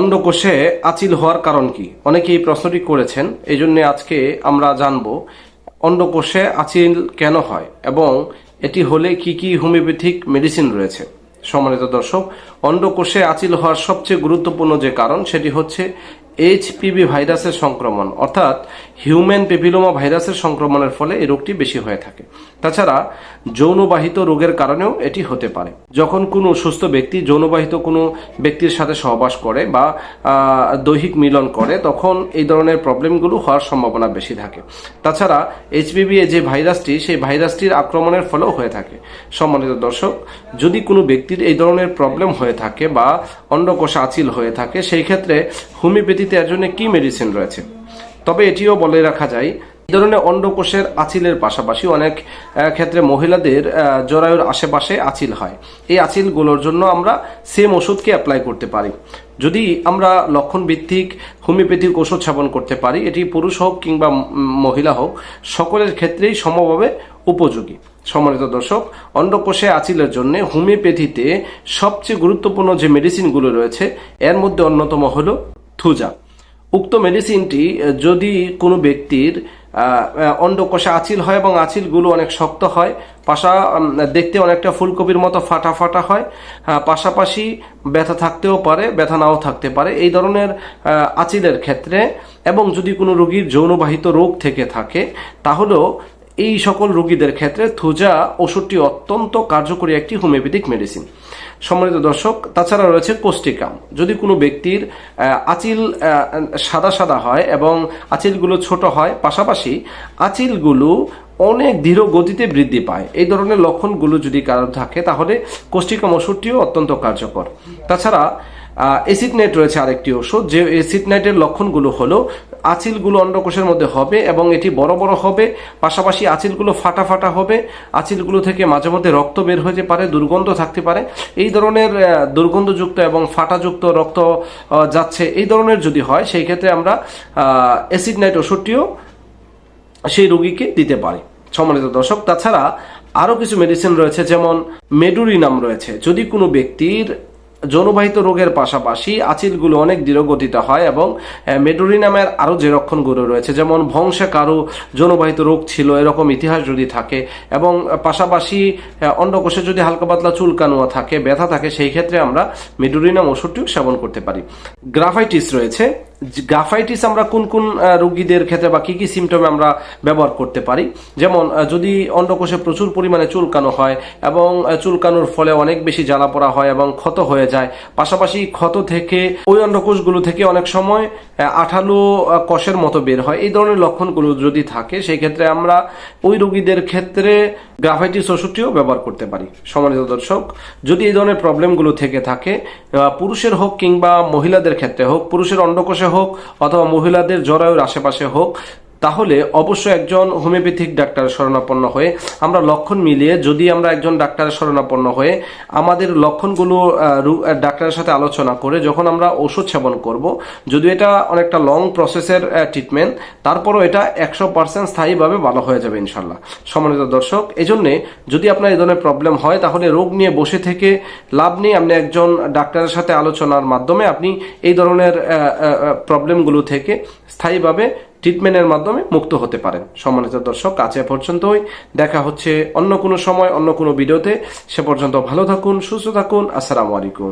অন্ডকোষে আচিল হওয়ার কারণ কি? অনেকে এই প্রশ্নটি করেছেন এই জন্য আজকে আমরা জানব অন্ডকোষে আচিল কেন হয় এবং এটি হলে কি কি হোমিওপ্যাথিক মেডিসিন রয়েছে। সম্মানিত দর্শক, অন্ডকোষে আচিল হওয়ার সবচেয়ে গুরুত্বপূর্ণ যে কারণ, সেটি হচ্ছে এইচপিভি ভাইরাসের সংক্রমণ, অর্থাৎ হিউম্যান পেপিলোমা ভাইরাসের সংক্রমণের ফলে এই রোগটি বেশি হয়ে থাকে। তাছাড়া যৌনবাহিত রোগের কারণেও এটি হতে পারে। যখন কোনো সুস্থ ব্যক্তি যৌনবাহিত কোনো ব্যক্তির সাথে সহবাস করে বা দৈহিক মিলন করে, তখন এই ধরনের প্রবলেমগুলো হওয়ার সম্ভাবনা বেশি থাকে। তাছাড়া এইচপিভি যে ভাইরাসটি, সেই ভাইরাসটির আক্রমণের ফলেও হয়ে থাকে। সম্মানিত দর্শক, যদি কোনো ব্যক্তির এই ধরনের প্রবলেম হয়ে থাকে বা অন্ডকোষ আচিল হয়ে থাকে, সেই ক্ষেত্রে হোমিওপ্যাথিতে এর জন্য কি মেডিসিন রয়েছে? তবে এটিও বলে রাখা যায়, এই ধরনের অন্ডকোষের আচিলের পাশাপাশি অনেক ক্ষেত্রে মহিলাদের জরায়ুর আশেপাশে আচিল হয়। এই আচিলগুলোর জন্য আমরা সেম ওষুধকে অ্যাপ্লাই করতে পারি। যদি আমরা লক্ষণ ভিত্তিক হোমিওপ্যাথিক ওষুধ সেবন করতে পারি, এটি পুরুষ হোক কিংবা মহিলা হোক, সকলের ক্ষেত্রেই সমভাবে উপযোগী। সম্মানিত দর্শক, অন্ডকোষে আচিলের জন্য হোমিওপ্যাথিতে সবচেয়ে গুরুত্বপূর্ণ যে মেডিসিনগুলো রয়েছে, এর মধ্যে অন্যতম হলো থুজা। উক্ত মেডিসিনটি যদি কোনো ব্যক্তির অন্ডকোষে আচিল হয় এবং আচিলগুলো অনেক শক্ত হয়, পাশা দেখতে অনেকটা ফুলকপির মতো ফাটা ফাটা হয় পাশাপাশি ব্যথা থাকতেও পারে, ব্যথা নাও থাকতে পারে, এই ধরনের আচিলের ক্ষেত্রে। এবং যদি কোনো রোগীর যৌনবাহিত রোগ থেকে থাকে, তাহলেও এই সকল রোগীদের ক্ষেত্রে থুজা ওষুধটি অত্যন্ত কার্যকরী একটি হোমিওপ্যাথিক মেডিসিন। সম্মানিত দর্শক, তাছাড়া রয়েছে কোষ্টিকাম যদি কোনো ব্যক্তির আচিল সাদা সাদা হয় এবং আচিলগুলো ছোট হয়, পাশাপাশি আচিলগুলো অনেক ধীর গতিতে বৃদ্ধি পায়, এই ধরনের লক্ষণগুলো যদি কারও থাকে, তাহলে কোস্টিকাম ওষুধটিও অত্যন্ত কার্যকর। তাছাড়া নাইট রয়েছে আরেকটি ওষুধ যে অ্যাসিড নাইটের লক্ষণগুলো হলো আচিলগুলো অন্ডকোষের মধ্যে হবে এবং এটি বড় বড় হবে, পাশাপাশি আচিলগুলো ফাটা ফাটা হবে, আচিলগুলো থেকে মাঝে মধ্যে রক্ত বের হতে পারে, দুর্গন্ধ থাকতে পারে। এই ধরনের দুর্গন্ধযুক্ত এবং ফাটাযুক্ত রক্ত যাচ্ছে এই ধরনের যদি হয়, সেই ক্ষেত্রে আমরা অ্যাসিড নাইট ওষুধটিও সেই রোগীকে দিতে পারি। সম্মানিত দর্শক, তাছাড়া আরও কিছু মেডিসিন রয়েছে, যেমন মেডুরিনাম রয়েছে। যদি কোনো ব্যক্তির যৌনবাহিত রোগের পাশাপাশি আচিলগুলো অনেক দৃঢ়গতিতে হয় এবং মেডোরিনামের আরও যে রক্ষণগুলো রয়েছে, যেমন ভংসে কারও যৌনবাহিত রোগ ছিল, এরকম ইতিহাস যদি থাকে এবং পাশাপাশি অন্ডকোষে যদি হালকা পাতলা চুলকানোয়া থাকে, ব্যথা থাকে, সেই ক্ষেত্রে আমরা মেডুরিনাম ওষুধটিও সেবন করতে পারি। গ্রাফাইটিস রয়েছে গ্রাফাইটিস আমরা কোন কোন রোগীদের ক্ষেত্রে বা কি কি সিমটমে আমরা ব্যবহার করতে পারি? যেমন যদি অন্ডকোষে প্রচুর পরিমাণে চুলকানো হয় এবং চুলকানোর ফলে অনেক বেশি জ্বালা পোড়া হয় এবং ক্ষত হয়ে যায়, পাশাপাশি ক্ষত থেকে, ওই অন্ডকোষগুলো থেকে অনেক সময় আঠালো কষের মতো বের হয়। এই ধরনের লক্ষণগুলো যদি থাকে, সেই ক্ষেত্রে আমরা ওই রোগীদের ক্ষেত্রে গ্রাফাইটিস ওষুধটিও ব্যবহার করতে পারি। সম্মানিত দর্শক, যদি এই ধরনের প্রবলেমগুলো থেকে থাকে পুরুষের হোক কিংবা মহিলাদের ক্ষেত্রে হোক, পুরুষের অন্ডকোষে হোক অথবা মহিলাদের জরায়ুর আশেপাশে হোক তাহলে অবশ্যই একজন হোমিওপ্যাথিক ডাক্তারের শরণাপন্ন হয়ে আমরা লক্ষণ মিলিয়ে যদি আমরা একজন ডাক্তারের শরণাপন্ন হয়ে আমাদের লক্ষণগুলো ডাক্তারের সাথে আলোচনা করে যখন আমরা ওষুধ সেবন করব, যদি এটা অনেকটা লং প্রসেসের ট্রিটমেন্ট তারপরও এটা একশো পার্সেন্ট স্থায়ীভাবে ভালো হয়ে যাবে ইনশাল্লাহ। সম্মানিত দর্শক, এজন্যে যদি আপনার এই ধরনের প্রবলেম হয়, তাহলে রোগ নিয়ে বসে থেকে লাভ নেই। আপনি একজন ডাক্তারের সাথে আলোচনার মাধ্যমে আপনি এই ধরনের প্রবলেমগুলো থেকে স্থায়ীভাবে ট্রিটমেন্টের মাধ্যমে মুক্ত হতে পারেন। সম্মানিত দর্শক কাছে পর্যন্তই। দেখা হচ্ছে অন্য কোনো সময়, অন্য কোনো ভিডিওতে। সে পর্যন্ত ভালো থাকুন, সুস্থ থাকুন। আসসালামু আলাইকুম।